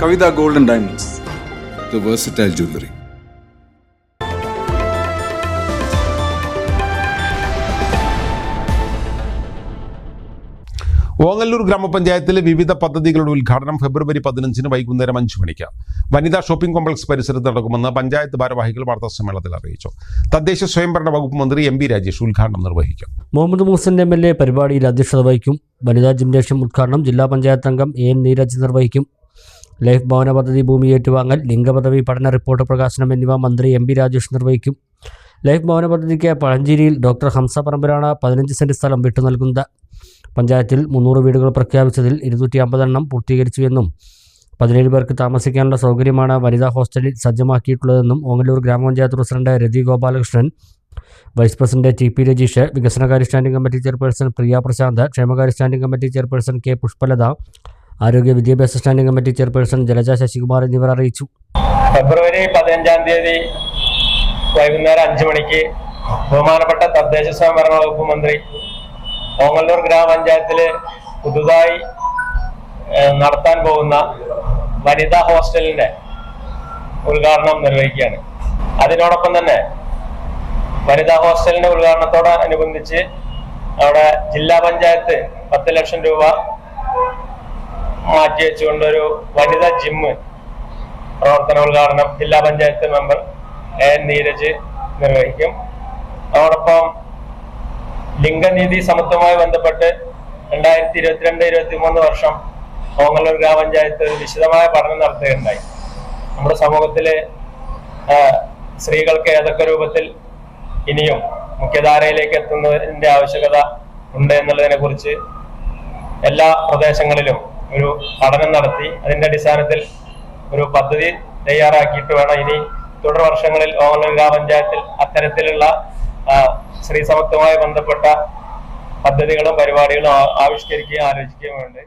Kavita golden and Diamonds. the versatile jewelry. Ongallur ഗ്രാമപഞ്ചായത്തിലെ വിവിധ പദ്ധതികളുടെ ഉദ്ഘാടനം ഫെബ്രുവരി പതിനഞ്ചിന് വൈകുന്നേരം അഞ്ചു മണിക്ക്. വനിതാ ഷോപ്പിംഗ് കോംപ്ലക്സ് പരിസരത്ത് നടക്കുമെന്ന് പഞ്ചായത്ത് ഭാരവാഹികൾ വാർത്താസമ്മേളനത്തിൽ അറിയിച്ചു. തദ്ദേശ സ്വയംഭരണ വകുപ്പ് മന്ത്രി എം ബി രാജേഷ് ഉദ്ഘാടനം നിർവഹിക്കും. Muhammad Moosan M L A പരിപാടിയിൽ അധ്യക്ഷത വഹിക്കും. വനിതാ ജിംനേഷ്യം ഉദ്ഘാടനം ജില്ലാ പഞ്ചായത്ത് അംഗം എ എൻ നീരജ് നിർവഹിക്കും. ലൈഫ് ഭവന പദ്ധതി ഭൂമി ഏറ്റുവാങ്ങൽ ലിംഗപദവി പഠന റിപ്പോർട്ട് പ്രകാശനം എന്നിവ മന്ത്രി എം പി രാജേഷ് നിർവഹിക്കും. ലൈഫ് ഭവന പദ്ധതിക്ക് പഴഞ്ചേരിയിൽ ഡോക്ടർ ഹംസ പറമ്പരാണ് പതിനഞ്ച് സെന്റ് സ്ഥലം വിട്ടു നൽകുന്നത്. പഞ്ചായത്തിൽ മുന്നൂറ് വീടുകൾ പ്രഖ്യാപിച്ചതിൽ ഇരുന്നൂറ്റി അമ്പതെണ്ണം പൂർത്തീകരിച്ചുവെന്നും പതിനേഴ് പേർക്ക് താമസിക്കാനുള്ള സൗകര്യമാണ് വനിതാ ഹോസ്റ്റലിൽ സജ്ജമാക്കിയിട്ടുള്ളതെന്നും ഓങ്ങല്ലൂർ ഗ്രാമപഞ്ചായത്ത് president Rathi Gopalakrishnan vice president T P Rajeesh വികസനകാര്യ standing committee chairperson Priya Prashanth ക്ഷേമകാര്യ standing committee chairperson K Pushpalatha ആരോഗ്യ വിദ്യാഭ്യാസ standing committee chairperson Jalaja Sasikumar എന്നിവർ അറിയിച്ചു. ഫെബ്രുവരി പതിനഞ്ചാം തീയതി വൈകുന്നേരം അഞ്ചു മണിക്ക് ബഹുമാനപ്പെട്ട തദ്ദേശ സ്വയംഭരണ വകുപ്പ് മന്ത്രി ഓങ്ങല്ലൂർ ഗ്രാമപഞ്ചായത്തിൽ പുതുതായി നടത്താൻ പോകുന്ന വനിതാ ഹോസ്റ്റലിന്റെ ഉദ്ഘാടനം നിർവഹിക്കുകയാണ്. അതിനോടൊപ്പം തന്നെ വനിതാ ഹോസ്റ്റലിന്റെ ഉദ്ഘാടനത്തോട് അനുബന്ധിച്ച് അവിടെ ജില്ലാ പഞ്ചായത്ത് പത്ത് ലക്ഷം രൂപ മാറ്റി വെച്ചുകൊണ്ടൊരു വനിതാ ജിമ്മ് പ്രവർത്തന ഉദ്ഘാടനം ജില്ലാ പഞ്ചായത്ത് മെമ്പർ എൻ നീരജ് നിർവഹിക്കും. അതോടൊപ്പം ലിംഗനീതി സമത്വമായി ബന്ധപ്പെട്ട് രണ്ടായിരത്തി ഇരുപത്തിരണ്ട് ഇരുപത്തി മൂന്ന് വർഷം കോങ്ങല്ലൂർ ഗ്രാമപഞ്ചായത്ത് ഒരു വിശദമായ പഠനം നടത്തുകയുണ്ടായി. നമ്മുടെ സമൂഹത്തിലെ സ്ത്രീകൾക്ക് ഏതൊക്കെ രൂപത്തിൽ ഇനിയും മുഖ്യധാരയിലേക്ക് എത്തുന്നതിന്റെ ആവശ്യകത ഉണ്ട് എന്നുള്ളതിനെ കുറിച്ച് എല്ലാ പ്രദേശങ്ങളിലും ഒരു പഠനം നടത്തി അതിന്റെ അടിസ്ഥാനത്തിൽ ഒരു പദ്ധതി തയ്യാറാക്കിയിട്ട് വേണം. ഇനി തുടർ വർഷങ്ങളിൽ ഓങ്ങല്ലൂർ ഗ്രാമപഞ്ചായത്തിൽ അത്തരത്തിലുള്ള ശ്രീസമത്വമായി ബന്ധപ്പെട്ട പദ്ധതികളും പരിപാടികളും ആവിഷ്കരിക്കുകയും ആലോചിക്കുകയും വേണ്ടത്